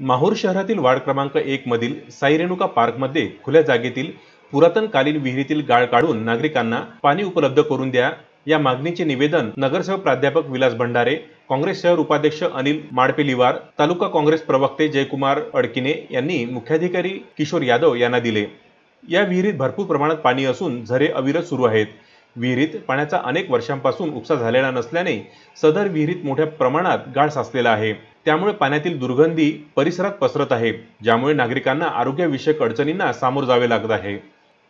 माहूर शहरातील वार्ड क्रमांक एक मधील साई रेणुका पार्कमध्ये खुल्या जागेतील पुरातनकालीन विहिरीतील गाळ काढून नागरिकांना पाणी उपलब्ध करून द्या. या मागणीचे निवेदन नगरसेवक प्राध्यापक विलास भंडारे काँग्रेस शहर उपाध्यक्ष अनिल माडपेलिवार तालुका काँग्रेस प्रवक्ते जयकुमार अडकिने यांनी मुख्याधिकारी किशोर यादव यांना दिले. या विहिरीत भरपूर प्रमाणात पाणी असून झरे अविरत सुरू आहेत. विहिरीत पाण्याचा अनेक वर्षांपासून उपसा झालेला नसल्याने सदर विहिरीत मोठ्या प्रमाणात गाळ साचलेला आहे. त्यामुळे पाण्यातील दुर्गंधी परिसरात पसरत आहे ज्यामुळे नागरिकांना आरोग्यविषयक अडचणींना सामोर जावे लागत आहे.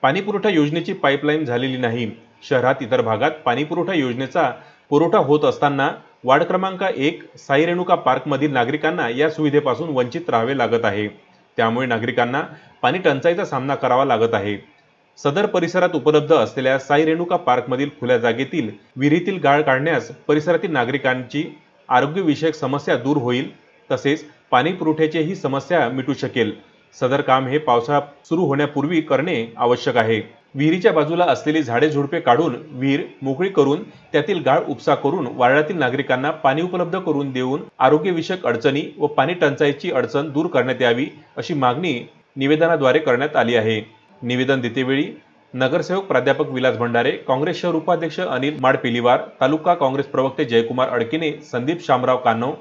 पाणीपुरवठा योजनेची पाईपलाईन झालेली नाही. शहरात इतर भागात पाणीपुरवठा योजनेचा पुरवठा होत असताना वार्ड क्रमांक एक साई रेणुका पार्कमधील नागरिकांना या सुविधेपासून वंचित राहावे लागत आहे. त्यामुळे नागरिकांना पाणी टंचाईचा सामना करावा लागत आहे. सदर परिसरात उपलब्ध असलेल्या साई रेणुका पार्कमधील खुल्या जागेतील विहिरीतील गाळ काढण्यास परिसरातील नागरिकांची आरोग्यविषयक समस्या दूर होईल तसेच पाणी पुरवठ्याचीही समस्या मिटू शकेल. सदर काम हे पावसाळा सुरू होण्यापूर्वी करणे आवश्यक आहे. विहिरीच्या बाजूला असलेली झाडे झुडपे काढून विहीर मोकळी करून त्यातील गाळ उपसा करून वार्डातील नागरिकांना पाणी उपलब्ध करून देऊन आरोग्यविषयक अडचणी व पाणी टंचाईची अडचण दूर करण्यात यावी अशी मागणी निवेदनाद्वारे करण्यात आली आहे. निवेदन देतेवेळी नगरसेवक प्राध्यापक विलास भंडारे काँग्रेस शहर उपाध्यक्ष अनिल माडपिलीवार तालुका काँग्रेस प्रवक्ते जयकुमार अडकिने संदीप शामराव कानव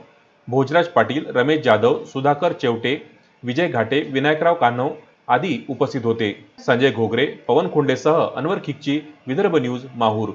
भोजराज पाटील रमेश जाधव सुधाकर चेवटे विजय घाटे विनायकराव कानव आदी उपस्थित होते. संजय घोगरे पवन खोंडेसह अनवर खिकची विदर्भ न्यूज माहूर.